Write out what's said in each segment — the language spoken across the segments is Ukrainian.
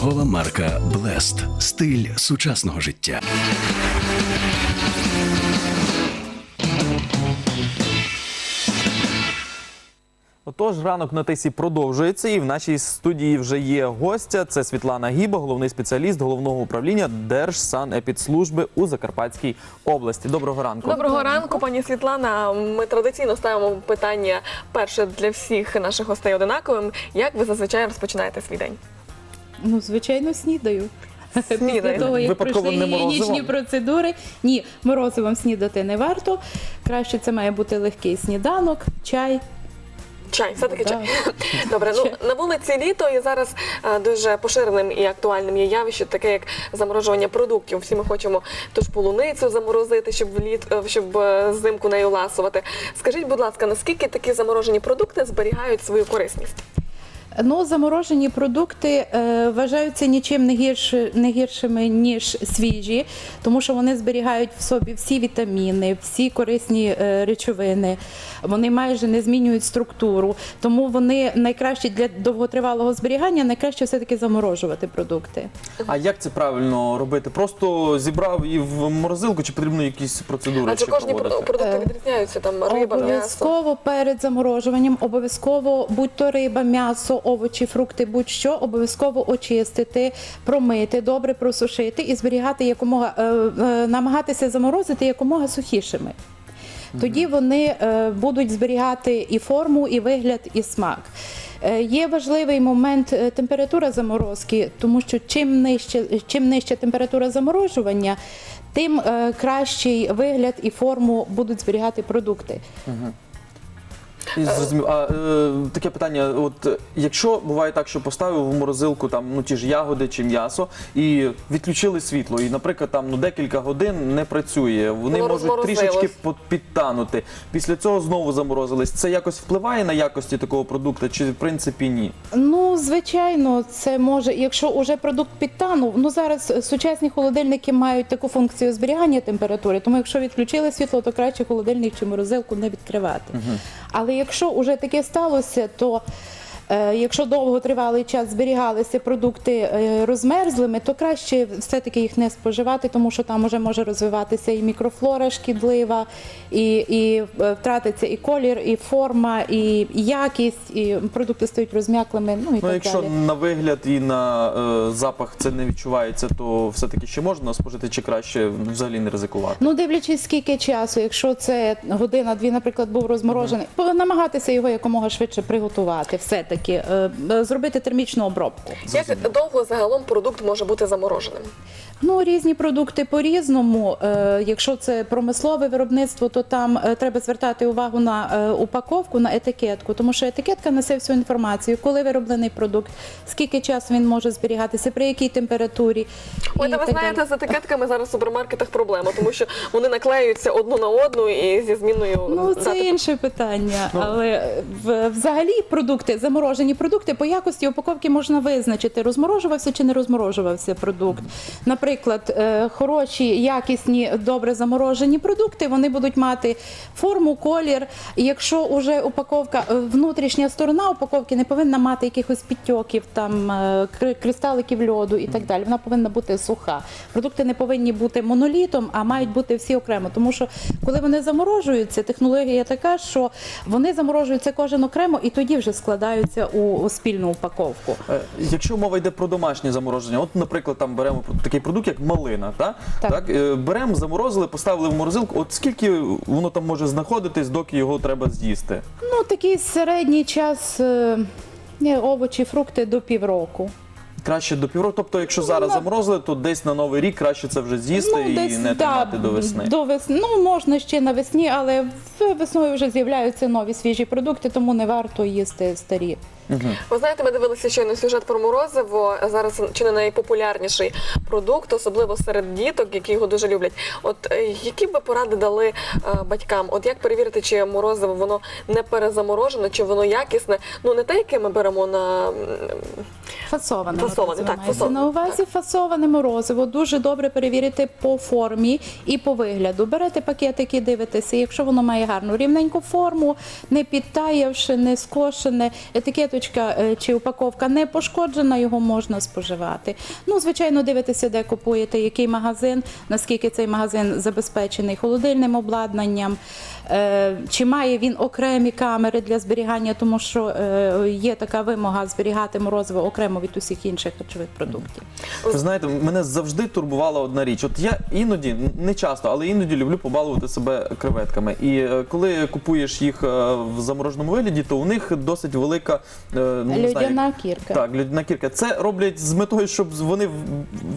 Торгова марка Блест. Стиль сучасного життя. Отож, ранок на тисі продовжується, і в нашій студії вже є гостя. Це Світлана Гіба, головний спеціаліст головного управління Держсанепідслужби у Закарпатській області. Доброго ранку. Доброго ранку, пані Світлана. Ми традиційно ставимо питання перше для всіх наших гостей одинаковим. Як ви зазвичай розпочинаєте свій день? Ну, звичайно, снідаю. Після того, як Випадково пройшли не гігієнічні морозивом? процедури. Ні, морозивом снідати не варто. Краще це має бути легкий сніданок, чай. Чай, все-таки чай. Добре, ну на вулиці літо і зараз е, дуже поширеним і актуальним є явище, таке як заморожування продуктів. Всі ми хочемо ту ж полуницю заморозити, щоб вліт, е, щоб е, взимку нею ласувати. Скажіть, будь ласка, наскільки такі заморожені продукти зберігають свою корисність? Ну, заморожені продукти е, вважаються нічим не, гірш, не гіршими, ніж свіжі, тому що вони зберігають в собі всі вітаміни, всі корисні е, речовини. Вони майже не змінюють структуру. Тому вони найкращі для довготривалого зберігання, найкраще все-таки заморожувати продукти. А як це правильно робити? Просто зібрав і в морозилку, чи потрібно якісь процедури? Адже ще кожні проводити? продукти Е, відрізняються там риба, м'ясо. Обов'язково перед заморожуванням, обов'язково будь-то риба, м'ясо, овочі, фрукти, будь-що, обов'язково очистити, промити, добре просушити і зберігати якомога, е, е, намагатися заморозити якомога сухішими. Тоді вони е, будуть зберігати і форму, і вигляд, і смак. Є важливий момент температура заморозки, тому що чим нижче, чим нижча температура заморожування, тим кращий вигляд і форму будуть зберігати продукти. І Зрозумів. А е, таке питання: от якщо буває так, що поставив в морозилку там ну ті ж ягоди чи м'ясо, і відключили світло, і, наприклад, там ну декілька годин не працює, вони Воно можуть розморозилось. трішечки по- підтанути. Після цього знову заморозились. Це якось впливає на якості такого продукту, чи в принципі ні? Ну, звичайно, це може, якщо уже продукт підтанув, ну зараз сучасні холодильники мають таку функцію зберігання температури, тому якщо відключили світло, то краще холодильник чи морозилку не відкривати. Але якщо вже таке сталося, то Якщо довго тривалий час зберігалися продукти е, розмерзлими, то краще все-таки їх не споживати, тому що там вже може розвиватися і мікрофлора шкідлива, і, і е, втратиться і колір, і форма, і якість, і продукти стають розм'яклими. Ну і Ну, так якщо далі. на вигляд і на е, запах це не відчувається, то все-таки ще можна спожити, чи краще взагалі не ризикувати? Ну, дивлячись, скільки часу, якщо це година-дві, наприклад, був розморожений, намагатися його якомога швидше приготувати, все-таки е, е, зробити термічну обробку. Як довго загалом продукт може бути замороженим? Ну, різні продукти по-різному. Е, якщо це промислове виробництво, то там е, треба звертати увагу на е, упаковку, на етикетку, тому що етикетка несе всю інформацію, коли вироблений продукт, скільки часу він може зберігатися, при якій температурі. Ой, та ви так знаєте, далі. з етикетками зараз в супермаркетах проблема, тому що вони наклеюються одну на одну і зі зміною Ну, це дати. інше питання, але взагалі продукти, заморожені продукти по якості упаковки можна визначити, розморожувався чи не розморожувався продукт. Наприклад, е, хороші, якісні, добре заморожені продукти, вони будуть мати форму, колір. Якщо вже упаковка, е, внутрішня сторона упаковки не повинна мати якихось підтьоків, там е, кристаликів льоду і так далі. Вона повинна бути суха. Продукти не повинні бути монолітом, а мають бути всі окремо. Тому що коли вони заморожуються, технологія така, що вони заморожуються кожен окремо і тоді вже складаються у, у спільну упаковку. Е, Якщо мова йде про домашнє замороження, от, наприклад, там беремо такий продукт, як малина, та? Так. так беремо, заморозили, поставили в морозилку. От скільки воно там може знаходитись, доки його треба з'їсти? Ну такий середній час. е, Овочі, фрукти до півроку. Краще до півроку. Тобто, якщо зараз на- заморозили, то десь на новий рік краще це вже з'їсти і не тримати до весни. До весни. Ну, можна ще навесні, але в- весною вже з'являються нові свіжі продукти, тому не варто їсти старі. Ви знаєте, ми дивилися щойно сюжет про морозиво. Зараз чи не найпопулярніший продукт, особливо серед діток, які його дуже люблять. От е, які б поради дали е, батькам? От як перевірити, чи морозиво воно не перезаморожене, чи воно якісне? Ну не те, яке ми беремо на Фасоване. Фасоване, так, фасоване, на увазі фасоване морозиво. Дуже добре перевірити по формі і по вигляду. Берете пакетики, дивитеся. Якщо воно має гарну рівненьку форму, не підтаявши, не скошене, етикеточку кришечка е, чи упаковка не пошкоджена, його можна споживати. Ну, звичайно, дивитися, де купуєте, який магазин, наскільки цей магазин забезпечений холодильним обладнанням, чи має він окремі камери для зберігання, тому що е, є така вимога зберігати морозиво окремо від усіх інших харчових продуктів. Ви знаєте, мене завжди турбувала одна річ. От я іноді, не часто, але іноді люблю побалувати себе креветками. І е, коли купуєш їх е, в замороженому вигляді, то у них досить велика е, ну, не знаю, Людяна кірка. Так, людяна кірка. Це роблять з метою, щоб вони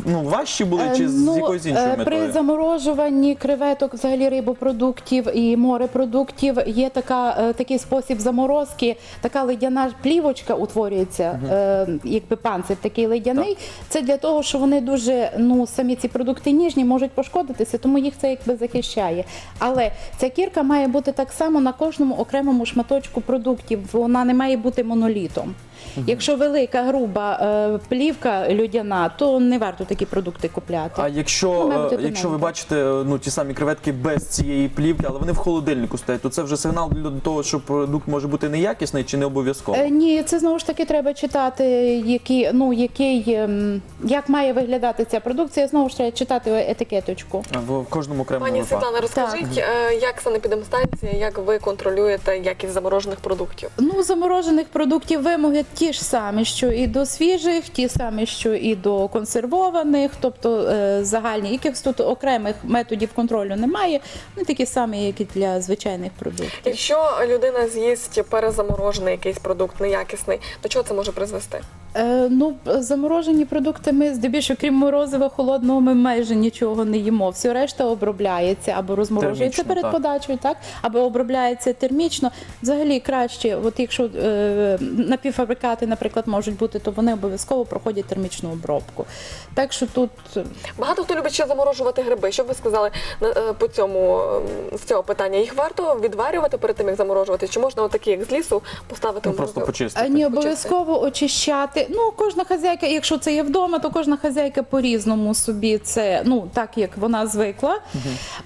ну, важчі були, чи Е, з ну, якоюсь іншою е, метою? При заморожуванні креветок, взагалі рибопродуктів і морепродуктів є така, е, такий спосіб заморозки, така ледяна плівочка утворюється, угу. якби панцир такий ледяний. Це для того, що вони дуже, ну, самі ці продукти ніжні, можуть пошкодитися, тому їх це якби захищає. Але ця кірка має бути так само на кожному окремому шматочку продуктів, вона не має бути монолітом. Якщо велика груба е, плівка людяна, то не варто такі продукти купляти. А якщо, Ну, е, якщо ви бачите е, ну, ті самі креветки без цієї плівки, але вони в холодильнику стоять, то це вже сигнал для того, що продукт може бути неякісний чи не обов'язково? Е, Ні, це знову ж таки треба читати, які, ну, який, ем, як має виглядати ця продукція. Знову ж треба читати етикеточку. В, в кожному окремому Пані випадку. Світлана, розкажіть, е, як санепідемстанція, як ви контролюєте якість заморожених продуктів? Ну, заморожених продуктів вимоги ті ж самі, що і до свіжих, ті самі, що і до консервованих, тобто е, загальні, якихось тут окремих методів контролю немає. Вони такі самі, як і для звичайних продуктів. Якщо людина з'їсть перезаморожений якийсь продукт неякісний, до чого це може призвести? Е, ну, заморожені продукти ми здебільшого, крім морозива холодного, ми майже нічого не їмо. Все решта обробляється або розморожується Термічно, перед так. подачею, так або обробляється термічно. Взагалі краще, от якщо е, напівфабрикати, наприклад, можуть бути, то вони обов'язково проходять термічну обробку. Так що тут е, Багато хто любить ще заморожувати гриби. Що б ви сказали на- е, по цьому з цього питання? Їх варто відварювати перед тим, як заморожувати? Чи можна отакі, як з лісу, поставити Ну, просто морозилку? почистити. Ні, обов'язково очищати. Ну, кожна хазяйка, якщо це є вдома, то кожна хазяйка по-різному собі це, ну так як вона звикла.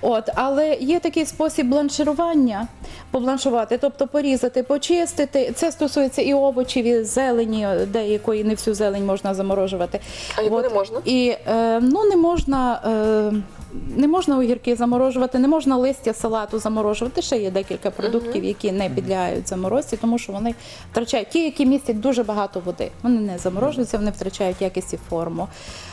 От, але є такий спосіб бланширування, побланшувати, тобто порізати, почистити. Це стосується і овочів, і зелені, деякої не всю зелень можна заморожувати. А яку не можна? І е, ну не можна. Е, не можна огірки заморожувати, не можна листя салату заморожувати. Ще є декілька продуктів, які не підлягають заморозці, тому що вони втрачають ті, які містять дуже багато води. Вони не заморожуються, вони втрачають якість і форму.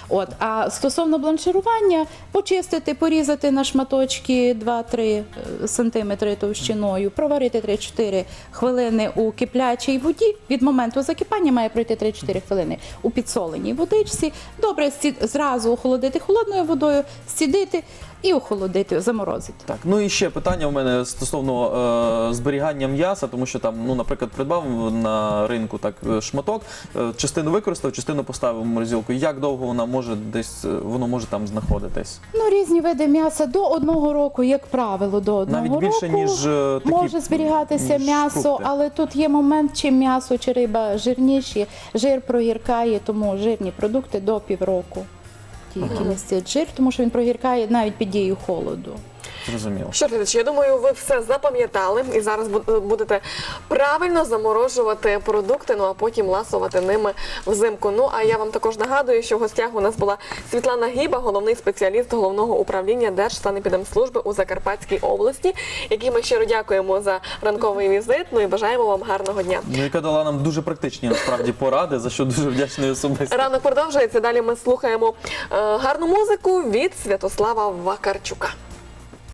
От а стосовно бланширування, почистити, порізати на шматочки 2-3 сантиметри товщиною, проварити 3-4 хвилини у киплячій воді. Від моменту закипання має пройти 3-4 хвилини у підсоленій водичці. Добре зразу охолодити холодною водою, стідити і охолодити, заморозити. Так, ну і ще питання у мене стосовно е, зберігання м'яса, тому що там, ну, наприклад, придбав на ринку так е, шматок, е, частину використав, частину поставив в морозилку. Як довго вона може десь е, воно може там знаходитись? Ну, різні види м'яса до одного року, як правило, до одного Навіть більше, року ніж, е, такі, може зберігатися ніж м'ясо, фрукти. але тут є момент, чи м'ясо, чи риба жирніші. Жир прогіркає, тому жирні продукти до півроку. Які містять жир, тому що він прогіркає навіть під дією холоду. Зрозуміло. Що глядачі, я думаю, ви все запам'ятали і зараз бу- будете правильно заморожувати продукти, ну а потім ласувати ними взимку. Ну а я вам також нагадую, що в гостях у нас була Світлана Гіба, головний спеціаліст головного управління Держсанепідемслужби у Закарпатській області, якій ми щиро дякуємо за ранковий візит. Ну і бажаємо вам гарного дня. Ну, яка дала нам дуже практичні насправді поради, за що дуже вдячний особисто. Ранок продовжується. Далі ми слухаємо е, гарну музику від Святослава Вакарчука.